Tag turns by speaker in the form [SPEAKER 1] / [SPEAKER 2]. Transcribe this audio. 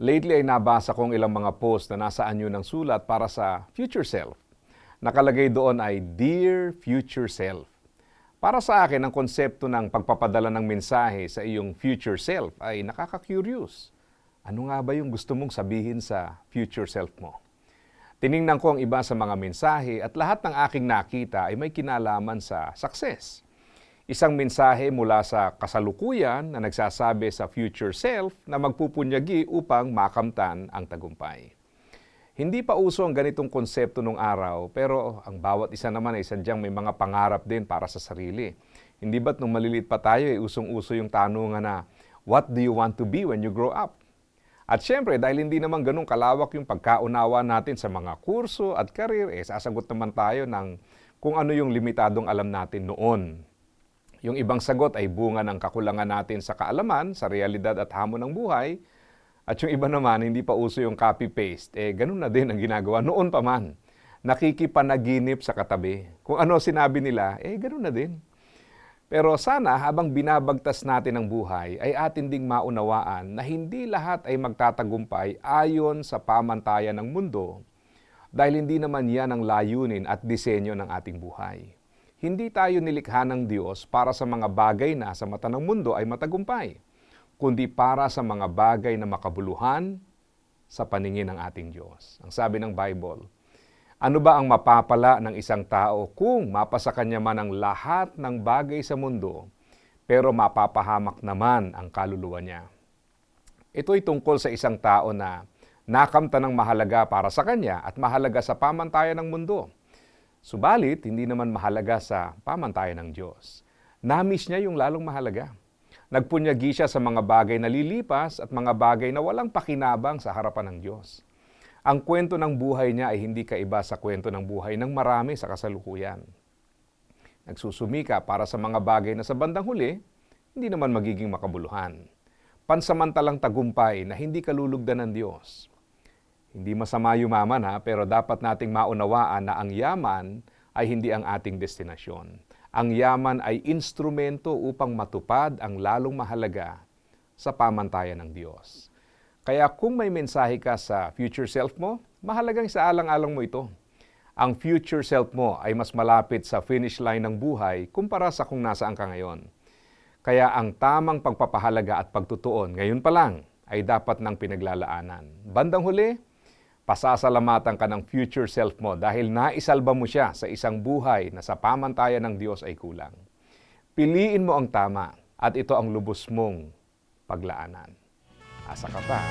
[SPEAKER 1] Lately ay nabasa kong ilang mga post na nasa anyo ng sulat para sa future self. Nakalagay doon ay Dear Future Self. Para sa akin, ang konsepto ng pagpapadala ng mensahe sa iyong future self ay nakaka-curious. Ano nga ba yung gusto mong sabihin sa future self mo? Tiningnan ko ang iba sa mga mensahe at lahat ng aking nakita ay may kinalaman sa success. Isang mensahe mula sa kasalukuyan na nagsasabi sa future self na magpupunyagi upang makamtan ang tagumpay. Hindi pa uso ang ganitong konsepto nung araw, pero ang bawat isa naman ay sadyang may mga pangarap din para sa sarili. Hindi ba't nung maliliit pa tayo ay usong-uso yung tanungan na, What do you want to be when you grow up? At syempre, dahil hindi naman ganun kalawak yung pagkaunawa natin sa mga kurso at karir, eh, sasagot naman tayo ng kung ano yung limitadong alam natin noon. Yung ibang sagot ay bunga ng kakulangan natin sa kaalaman, sa realidad at hamon ng buhay. At yung iba naman, hindi pa uso yung copy-paste. Eh, ganun na din ang ginagawa noon pa man. Nakikipanaginip sa katabi. Kung ano sinabi nila, eh, ganun na din. Pero sana habang binabagtas natin ang buhay ay atin ding maunawaan na hindi lahat ay magtatagumpay ayon sa pamantayan ng mundo dahil hindi naman yan ang layunin at disenyo ng ating buhay. Hindi tayo nilikha ng Diyos para sa mga bagay na sa mata ng mundo ay matagumpay, kundi para sa mga bagay na makabuluhan sa paningin ng ating Diyos. Ang sabi ng Bible, ano ba ang mapapala ng isang tao kung mapasa kanya man ang lahat ng bagay sa mundo, pero mapapahamak naman ang kaluluwa niya? Ito'y tungkol sa isang tao na nakamta ng mahalaga para sa kanya at mahalaga sa pamantayan ng mundo. Subalit, hindi naman mahalaga sa pamantayan ng Diyos. Namiss niya yung lalong mahalaga. Nagpunyagi siya sa mga bagay na lilipas at mga bagay na walang pakinabang sa harapan ng Diyos. Ang kwento ng buhay niya ay hindi kaiba sa kwento ng buhay ng marami sa kasalukuyan. Nagsusumika para sa mga bagay na sa bandang huli, hindi naman magiging makabuluhan. Pansamantalang tagumpay na hindi kalulugdan ng Diyos. Hindi masama yumaman ha, pero dapat nating maunawaan na ang yaman ay hindi ang ating destinasyon. Ang yaman ay instrumento upang matupad ang lalong mahalaga sa pamantayan ng Diyos. Kaya kung may mensahe ka sa future self mo, mahalagang isaalang-alang mo ito. Ang future self mo ay mas malapit sa finish line ng buhay kumpara sa kung nasaan ka ngayon. Kaya ang tamang pagpapahalaga at pagtutuon ngayon pa lang ay dapat nang pinaglalaanan. Bandang huli, pasasalamatan ka ng future self mo dahil naisalba mo siya sa isang buhay na sa pamantayan ng Diyos ay kulang. Piliin mo ang tama at ito ang lubos mong paglaanan. Asa ka pa.